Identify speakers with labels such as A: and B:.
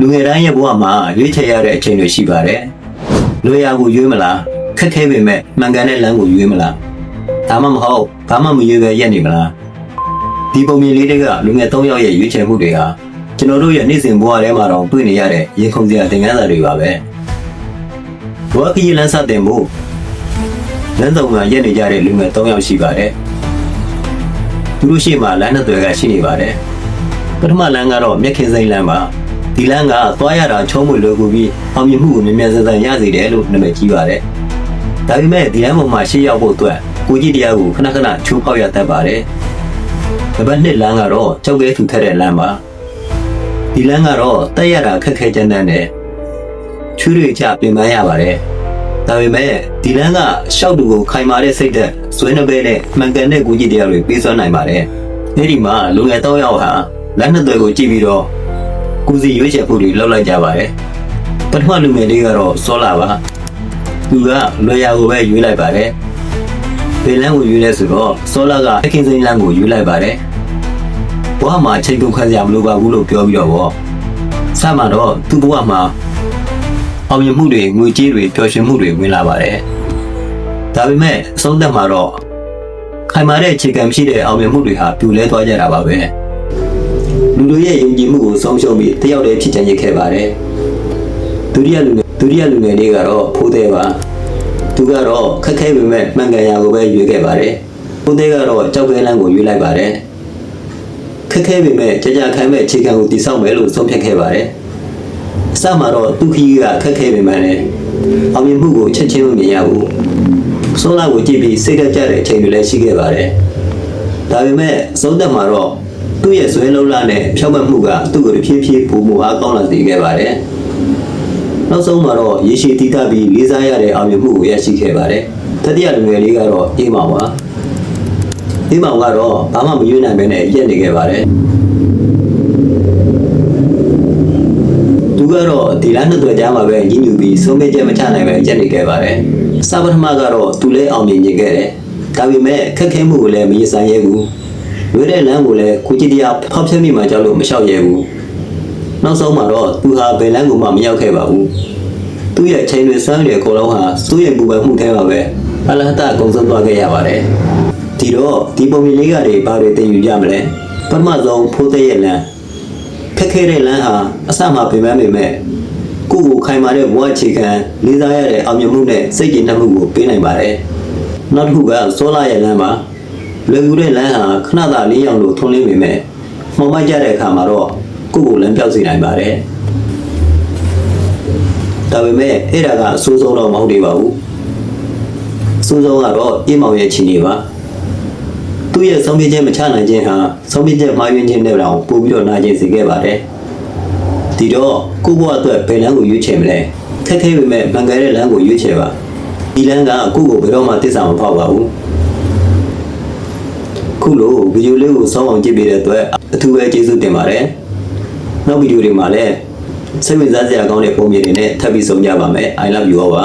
A: လူငယ်တိုင်းရဲ့ဘဝမှာရွေးချယ်ရတဲ့အချိန်တွေရှိပါတယ်လွယ်ရာကိုရွေးမလားခက်ခဲပေမဲ့မှန်ကန်တဲ့လမ်းကိုရွေးမလားဒါမှမဟုတ်ဘာမှမရွေးပဲရက်နေမလားဒီပုံမြင်လေးတွေကလူငယ်၃ယောက်ရဲ့ရွေးချယ်မှုတွေဟာကျွန်တော်တို့ရဲ့နေ့စဉ်ဘဝထဲမှာတော့တွေ့နေရတဲ့ရင်ခုန်စရာသင်ခန်းစာတွေပါပဲဘဝခရီးလမ်းစတင်ဖို့လမ်းဆောင်မှာရက်နေကြတဲ့လူငယ်၃ယောက်ရှိပါတယ်သူတို့ရှိမှလမ်းနှစ်သွယ်ကရှိနေပါတယ်ပထမလမ်းကတော့မြက်ခင်စိန်လမ်းပါ ဒီလမ်းကသွားရတာချုံးမွေလိုကူပြီးအောင်မြင်မှုကိုမြင်မြန်ဆန်ဆန်ရစေတယ်လို့နာမည်ကြီးပါတယ်ဒါပေမဲ့ဒီလမ်းပေါ်မှာရှေ့ရောက်ဖို့အတွက်ကိုကြီးတရားကိုခဏခဏချိုးဖောက်ရတတ်ပါတယ်နံပါတ်1လမ်းကတော့ကြောက်ကဲထူထက်တဲ့လမ်းပါဒီလမ်းကတော့တက်ရတာခက်ခဲကြမ်းတမ်းတယ်ချွေးတွေကြပြင်ပန်းရပါတယ်ဒါပေမဲ့ဒီလမ်းကရှောက်သူကိုခိုင်မာတဲ့စိတ်သက်ဇွဲနှပဲနဲ့မှန်ကန်တဲ့ကိုကြီးတရားတွေပေးစွမ်းနိုင်ပါတယ်အဲဒီမှာလူငယ်၃ယောက်ဟာလမ်းနှစ်သွယ်ကိုကြည့်ပြီးတော့ ကိုစီရွေးချယ်ဖို့တွေလောက်လိုက်ကြပါတယ်ပထမလူငယ်လေးကတော့စောလာပါသူကလွယ်ရာကိုပဲရွေးလိုက်ပါတယ်ဘယ်လမ်းကိုရွေးလဲဆိုတော့စောလာကအခင်းစိမ်းလမ်းကိုရွေးလိုက်ပါတယ်ဘဝမှာချိန်ကုန်ခံစရာမလိုပါဘူးလို့ပြောပြီးတော့ဗောစမှတော့သူ့ဘဝမှာအောင်မြင်မှုတွေငွေကြေးတွေပျော်ရွှင်မှုတွေဝင်လာပါတယ်ဒါပေမဲ့အဆုံးသက်မှာတော့ခိုင်မာတဲ့အခြေခံမရှိတဲ့အောင်မြင်မှုတွေဟာပြိုလဲသွားကြတာပါပဲလူ တို့ရဲ့ယုံကြည်မှုကိုဆုံးရှုံးပြီးတယောက်တည်းဖြစ်ချင်ရခဲ့ပါတယ်ဒုတိယလူငယ်ဒုတိယလူငယ်လေးကတော့ဖိုးသေးပါသူကတော့ခက်ခဲပေမဲ့မှန်ကန်ရာကိုပဲရွေးခဲ့ပါတယ်ဖိုးသေးကတော့ကြောက်ကဲလန်းကိုရွေးလိုက်ပါတယ်ခက်ခဲပေမဲ့ကြာကြာခိုင်မဲ့အခြေခံကိုတည်ဆောက်မယ်လို့ဆုံးဖြတ်ခဲ့ပါတယ်အစမှာတော့သူခီးကခက်ခဲပေမဲ့လည်းအောင်မြင်မှုကိုချက်ချင်းမမြင်ရဘူးဆိုးလာကိုကြည့်ပြီးစိတ်ဓာတ်ကျတဲ့အချိန်တွေလည်းရှိခဲ့ပါတယ်ဒါပေမဲ့အဆုံးသက်မှာတော့ သူ့ရဲ့ဇွဲလုံးလာနဲ့ဖြောက်မှတ်မှုကသူ့ကိုတစ်ဖြည်းဖြည်းပုံမအားကောင်းလာစေခဲ့ပါတယ်နောက်ဆုံးမှာတော့ရေရှည်တည်တတ်ပြီးလေးစားရတဲ့အောင်မြင်မှုကိုရရှိခဲ့ပါတယ်။တတိယလူငယ်လေးကတော့အေးမောင်ပါ။အေးမောင်ကတော့ဘာမှမရွေးနိုင်ပဲနဲ့ရက်နေခဲ့ပါတယ်။သူကတော့ဒီလနှစ်သွယ်ကြားမှာပဲညှဉ်းညူပြီးဆုံးဖြတ်ချက်မချနိုင်ပဲရက်နေခဲ့ပါတယ်။အစပထမကတော့သူလည်းအောင်မြင်နေခဲ့တယ်။ဒါပေမဲ့ခက်ခဲမှုကိုလည်းမရင်ဆိုင်ရဲဘူး။ ရွေးတဲ့လမ်းကိုလည်းကိုကြည်တရားဖောက်ဖျက်မိမှကြောက်လို့မလျှောက်ရဲဘူး။နောက်ဆုံးမှာတော့သူဟာဘယ်လမ်းကိုမှမရောက်ခဲ့ပါဘူးသူ့ရဲ့ချိန်တွေစမ်းတွေအကုန်လုံးဟာသူ့ရဲ့ပူပန်မှုထဲမှာပဲအလဟတအကုန်ဆုံးသွားခဲ့ရပါတယ်ဒီတော့ဒီပုံမြင်လေးကတွေဘာတွေသင်ယူကြမလဲပထမဆုံးဖိုးတဲ့ရဲ့လမ်းခက်ခဲတဲ့လမ်းဟာအစမှပြင်ပန်းပေမဲ့ကိုယ့်ကိုခိုင်မာတဲ့ဘဝအခြေခံလေးစားရတဲ့အောင်မြင်မှုနဲ့စိတ်ကြည်နှံ့မှုကိုပေးနိုင်ပါတယ်နောက်တစ်ခုကစောလာရဲ့လမ်းပါ လွယ်ကူတဲ့လမ်းဟာခဏသာလေးရောင်လို့ထွန်းလင်းပေမဲ့မှောင်မိုက်ကြတဲ့အခါမှာတော့ကိုယ့်ကိုလမ်းပြောက်စေနိုင်ပါတယ်ဒါပေမဲ့အဲ့ဒါကအဆိုးဆုံးတော့မဟုတ်သေးပါဘူးအဆိုးဆုံးကတော့အေးမောင်ရဲ့ချီနေပါသူ့ရဲ့ဆုံးဖြတ်ချက်မချနိုင်ခြင်းဟာဆုံးဖြတ်ချက်မှားယွင်းခြင်းနဲ့တောင်ပို့ပြီးတော့နာကျင်စေခဲ့ပါတယ်ဒီတော့ကိုယ့်ဘဝအတွက်ဘယ်လမ်းကိုရွေးချယ်မလဲခက်ခဲပေမဲ့မှန်ကန်တဲ့လမ်းကိုရွေးချယ်ပါဒီလမ်းကကိုယ့်ကိုဘယ်တော့မှတစ္ဆာမဖောက်ပါဘူး ခုလိုဗီဒီယိုလေးကိုစောင်းအောင်ကြည့်ပေးတဲ့အတွက်အထူးပဲကျေးဇူးတင်ပါတယ်နောက်ဗီဒီယိုတွေမှာလည်းစိတ်ဝင်စားစရာကောင်းတဲ့ပုံမြင်တွေနဲ့ထပ်ပြီးဆုံကြပါမယ် I love you all ပါ